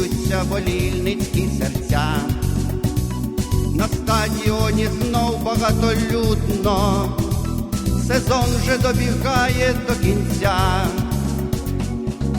хвилюються болільницькі серця. На стадіоні знов багатолюдно, сезон вже добігає до кінця.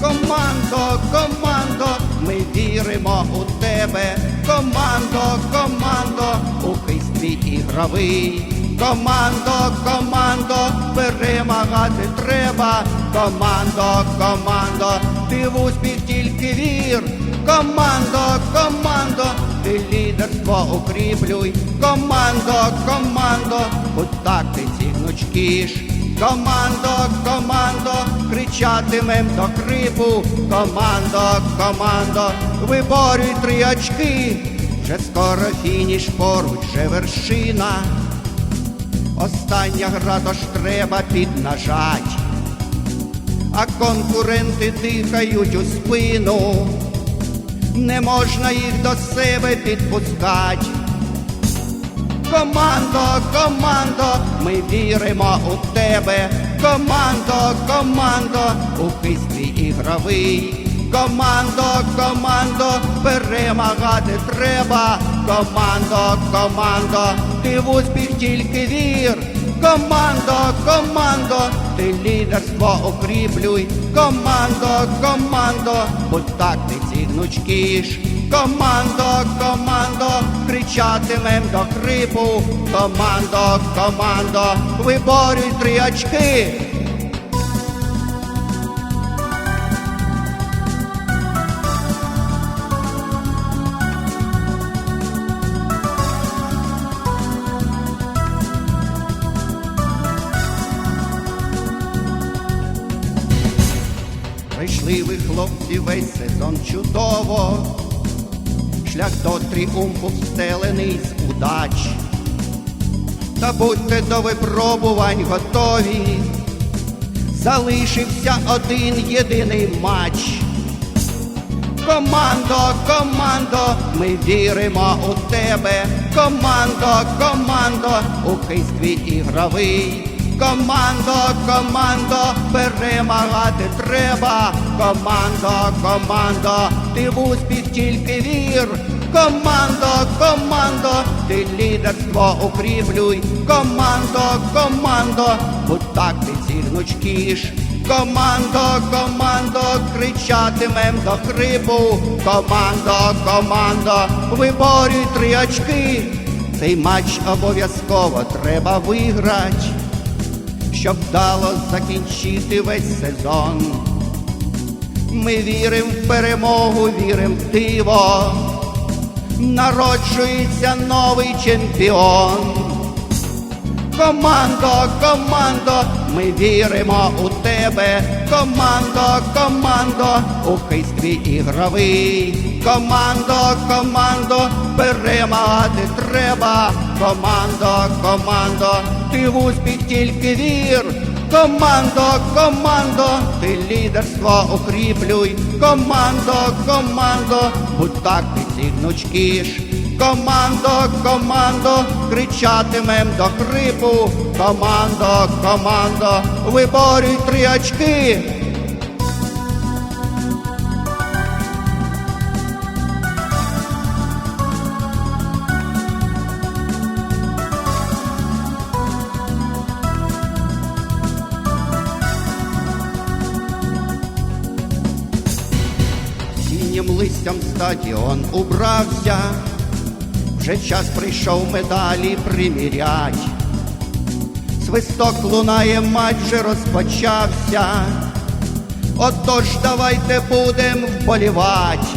Командо, командо, ми віримо у тебе. Командо, командо, у хистві ігровий. Командо, командо, перемагати треба. Командо, командо, ти в успіх вір. Командо, командо, ти лідерство укріплюй. Командо, командо, у тактиці гнучкіш. Командо, командо, кричатимем до крипу. Командо, командо, виборюй три очки. Вже скоро фініш поруч, вже вершина. Остання гра, тож треба піднажать. А конкуренти дихають у спину. Не можна їх до себе підпускать. Командо, командо, ми віримо у тебе. Командо, командо, у хистрі ігровий. Командо, командо, перемагати треба. Командо, командо, ти в успіх тільки вір. Командо, командо, ти лідерство укріплюй. Командо, командо, у тактиці гнучкіш. Командо, командо, кричатимем до крипу. Командо, командо, виборюй три очки. Прийшли ви, хлопці, весь сезон чудово. Шлях до тріумфу встелений з удач. Та будьте до випробувань готові. Залишився один єдиний матч. Командо, командо, ми віримо у тебе. Командо, командо, у хистві ігровий. Командо, командо, перемагати треба. Командо, командо, ти в успіх тільки вір. Командо, командо, ти лідерство укріплюй. Командо, командо, у тактиці гнучкіш. Командо, командо, кричатимем до крипу. Командо, командо, виборюй три очки. Цей матч обов'язково треба виграти, щоб вдало закінчити весь сезон. Ми віримо в перемогу, віримо в диво. Народжується новий чемпіон. Командо, командо, ми віримо у тебе. Командо, командо, у хистві ігровий. Командо, командо, перемагати треба. Командо, командо, ти в успіх тільки вір. Командо, командо, ти лідерство укріплюй. Командо, командо, будь так тактиці гнучкіш. Командо, командо, кричатимем до хрипу. Командо, командо, виборюй три очки. Листям стадіон убрався, вже час прийшов медалі примірять. Свисток лунає, матч вже розпочався. Отож давайте будем вболівать.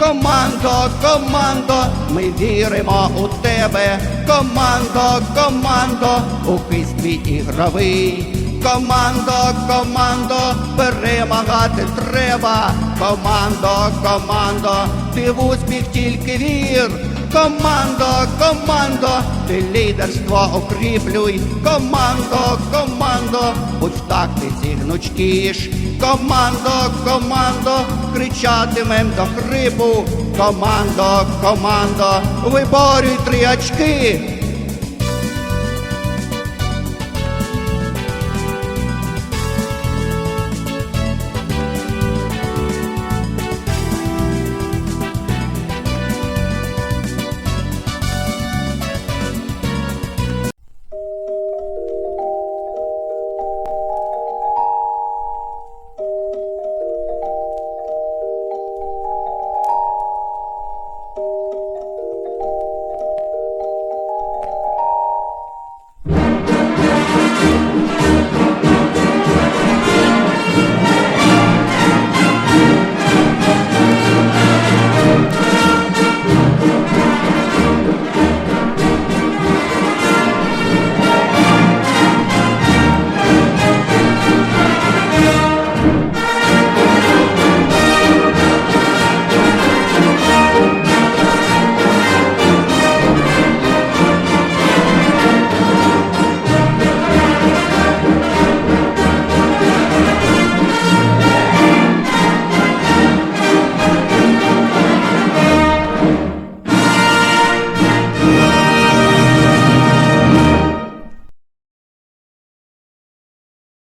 Командо, командо, ми віримо у тебе. Командо, командо, у хистві ігровий. Командо, командо, перемагати треба. Командо, командо, ти в успіх тільки вір. Командо, командо, ти лідерство укріплюй. Командо, командо, будь в тактиці гнучкіш. Командо, командо, кричатимем до хрипу. Командо, командо, виборюй три очки.